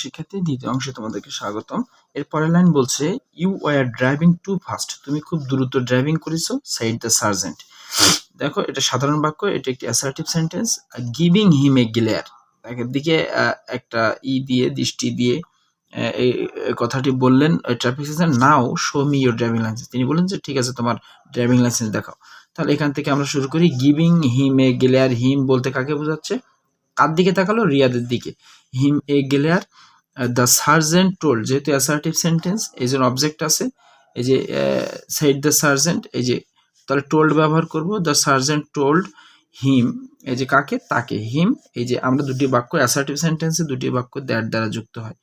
শিক্ষার্থী দ্বিতীয় অংশে তোমাদেরকে স্বাগতম। এর পরের লাইন বলছে you were driving too fast তুমি খুব দ্রুত ড্রাইভিং করেছ সাইড দ্য সার্জেন্ট দেখো, এটা সাধারণ বাক্য, এটা একটি assertive sentence giving him a glare তাকে দিকে একটা ই দিয়ে, দৃষ্টি দিয়ে এই কথাটি বললেন traffic signal now show me your driving licence তিনি বললেন যে, ঠিক আছে, তোমার ড্রাইভিং লাইসেন্স দেখাও। তাহলে এখান থেকে আমরা শুরু করি গিভিং হিম এ গ্লেয়ার হিম বলতে কাকে বোঝাচ্ছে? কার দিকে তাকালো? রিয়াদের দিকে। হিম এ গেলে আর দ্য সার্জেন্ট টোল যেহেতু অ্যাসার্টিভ সেন্টেন্স এই জন্য অবজেক্ট আছে, এই যে সাইড দ্য সার্জেন্ট এই যে, তাহলে টোল্ড ব্যবহার করব। দ্য সার্জেন্ট টোল্ড হিম, এই যে কাকে? তাকে। হিম, এই যে আমরা দুটি বাক্য অ্যাসার্টিভ সেন্টেন্সে দুটি বাক্য দ্যাট দ্বারা যুক্ত হয়।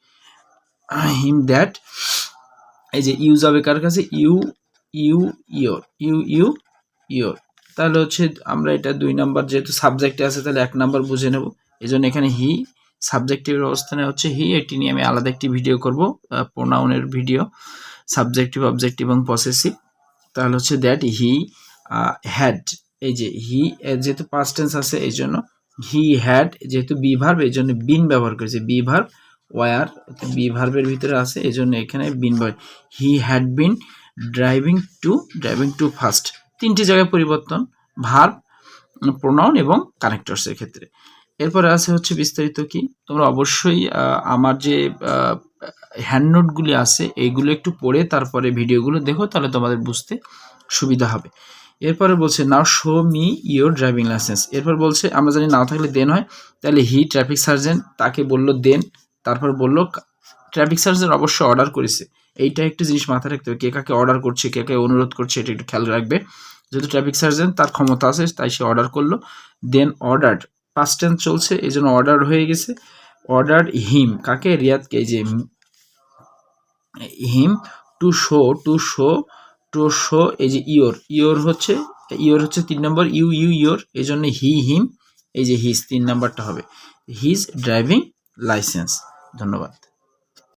হিম দ্যাট এই যে ইউজ হবে কার কাছে? You you, your, you you, your. তাহলে হচ্ছে আমরা এটা দুই নাম্বার যেহেতু সাবজেক্টে আছে, তাহলে এক নাম্বার বুঝে নেব। এই জন্য এখানে হি সাবজেক্টিভের অবস্থানে হচ্ছে হি এটি নিয়ে আমি আলাদা একটি ভিডিও করব প্রোনাউনের ভিডিও সাবজেক্টিভ অবজেক্টিভ এবং পসেসিভ তাহলে হচ্ছে দ্যাট হি হ্যাড এই যে হি যেহেতু পাস্ট টেন্স আছে এই জন্য হি হ্যাড যেহেতু বি ভার্ব এই জন্য বিন ব্যবহার করেছে। বি ভার্ব ওয়ার বি ভার্বের ভিতরে আছে এই জন্য এখানে বিন ব্যবহার he had been driving too driving too fast তিনটি জায়গায় পরিবর্তন ভার্ব প্রোনাউন এবং কানেক্টরসের ক্ষেত্রে। এরপরে আছে হচ্ছে বিস্তারিত কি? তোমরা অবশ্যই আমার যে হ্যান্ড নোটগুলি আছে এইগুলো একটু পড়ে তারপরে ভিডিওগুলো দেখো, তাহলে তোমাদের বুঝতে সুবিধা হবে। এরপরে বলছে now show me your driving licence এরপর বলছে, আমরা জানি নাও থাকলে দেন হয়, তাহলে হি ট্রাফিক সার্জেন্ট তাকে বলল দেন, তারপর বলল ট্রাফিক সার্জেন্ট অবশ্যই অর্ডার করেছে। এইটা একটা জিনিস মাথায় রাখতে হবে, কে কাকে অর্ডার করছে, কে কাকে অনুরোধ করছে, এটা একটু খেয়াল রাখবে। যেহেতু ট্রাফিক সার্জেন্ট তার ক্ষমতা আছে, তাই সে অর্ডার করল দেন অর্ডার পাস্ট টেন্স চলছে, এই জন্য অর্ডার হয়ে গেছে। অর্ডার হিম কাকে? রিয়াদকে, এই যে him to show to show to show এই যে ইয়োর ইয়োর হচ্ছে ইয়োর হচ্ছে তিন নম্বর ইউ ইউ ইয়োর এই জন্য হি হিম এই যে হিজ তিন নাম্বারটা হবে। হিজ ড্রাইভিং লাইসেন্স ধন্যবাদ।